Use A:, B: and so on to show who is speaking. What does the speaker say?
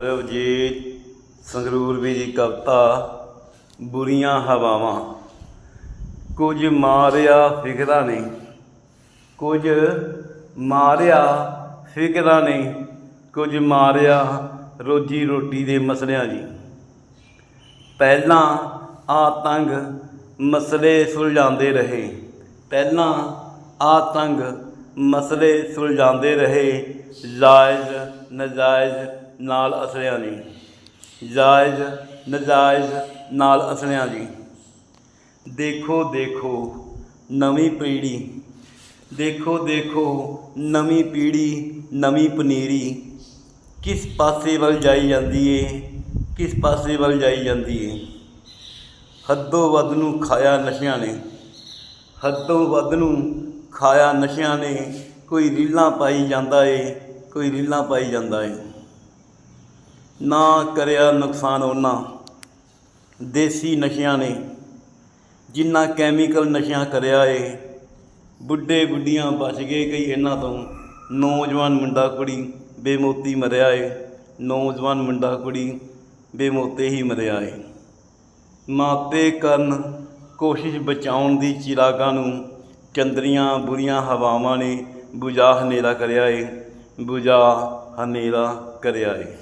A: ਰਵਜੀਤ ਸੰਗਰੂਰ ਵੀ ਦੀ ਕਵਿਤਾ, ਬੁਰੀਆਂ ਹਵਾਵਾਂ। ਕੁਝ ਮਾਰਿਆ ਫਿਕਰਾਂ ਨੇ, ਕੁਝ ਮਾਰਿਆ ਫਿਕਰਾਂ ਨੇ, ਕੁਝ ਮਾਰਿਆ ਰੋਜੀ ਰੋਟੀ ਦੇ ਮਸਲਿਆਂ ਜੀ। ਪਹਿਲਾਂ ਆ ਤੰਗ ਮਸਲੇ ਸੁਲਝਾਉਂਦੇ ਰਹੇ, ਪਹਿਲਾਂ ਆ ਤੰਗ ਮਸਲੇ ਸੁਲਝਾਉਂਦੇ ਰਹੇ, ਜਾਇਜ਼, ਨਜਾਇਜ਼ ਨਾਲ ਅਸਲਿਆਂ ਜੀ ਜਾਇਜ਼, ਨਜਾਇਜ਼ ਨਾਲ ਅਸਲਿਆਂ ਜੀ ਦੇਖੋ ਦੇਖੋ, ਨਵੀਂ ਪੀੜ੍ਹੀ। ਦੇਖੋ ਦੇਖੋ, ਨਵੀਂ ਪੀੜ੍ਹੀ, ਨਵੀਂ ਪਨੀਰੀ। ਕਿਸ ਪਾਸੇ ਵੱਲ ਜਾਈ ਜਾਂਦੀ ਏ, ਕਿਸ ਪਾਸੇ ਵੱਲ ਜਾਈ ਜਾਂਦੀ ਏ। ਹੱਦੋਂ ਵੱਧ ਨੂੰ ਖਾਇਆ ਨਸ਼ਿਆਂ ਨੇ। ਹੱਦੋਂ ਵੱਧ ਨੂੰ ਖਾਇਆ ਨਸ਼ਿਆਂ ਨੇ। ਕੋਈ ਰੀਲਾਂ ਪਾਈ ਜਾਂਦਾ ਏ, ਕੋਈ ਰੀਲਾਂ ਪਾਈ ਜਾਂਦਾ ਏ। ਨਾ ਕਰਿਆ ਨੁਕਸਾਨ ਉਹਨਾਂ। ਦੇਸੀ ਨਸ਼ਿਆਂ ਨੇ ਜਿੰਨਾ ਕੈਮੀਕਲ ਨਸ਼ਿਆਂ ਕਰਿਆ ਏ, ਬੁੱਢੇ ਬੁੱਢੀਆਂ ਬਚ ਗਏ ਕਈ ਇਹਨਾਂ ਤੋਂ। ਨੌਜਵਾਨ ਮੁੰਡਾ ਕੁੜੀ ਬੇਮੋਤੀ ਮਰਿਆ ਏ, ਨੌਜਵਾਨ ਮੁੰਡਾ ਕੁੜੀ ਬੇਮੋਤੇ ਹੀ ਮਰਿਆ ਏ। ਮਾਪੇ ਕਰਨ ਕੋਸ਼ਿਸ਼ ਬਚਾਉਣ ਦੀ ਚਿਰਾਗਾਂ ਨੂੰ ਚੰਦਰੀਆਂ ਬੁਰੀਆਂ ਹਵਾਵਾਂ ਨੇ ਬੁਝਾ ਹਨੇਰਾ ਕਰਿਆ ਏ ਬੁਝਾ ਹਨੇਰਾ ਕਰਿਆ ਏ।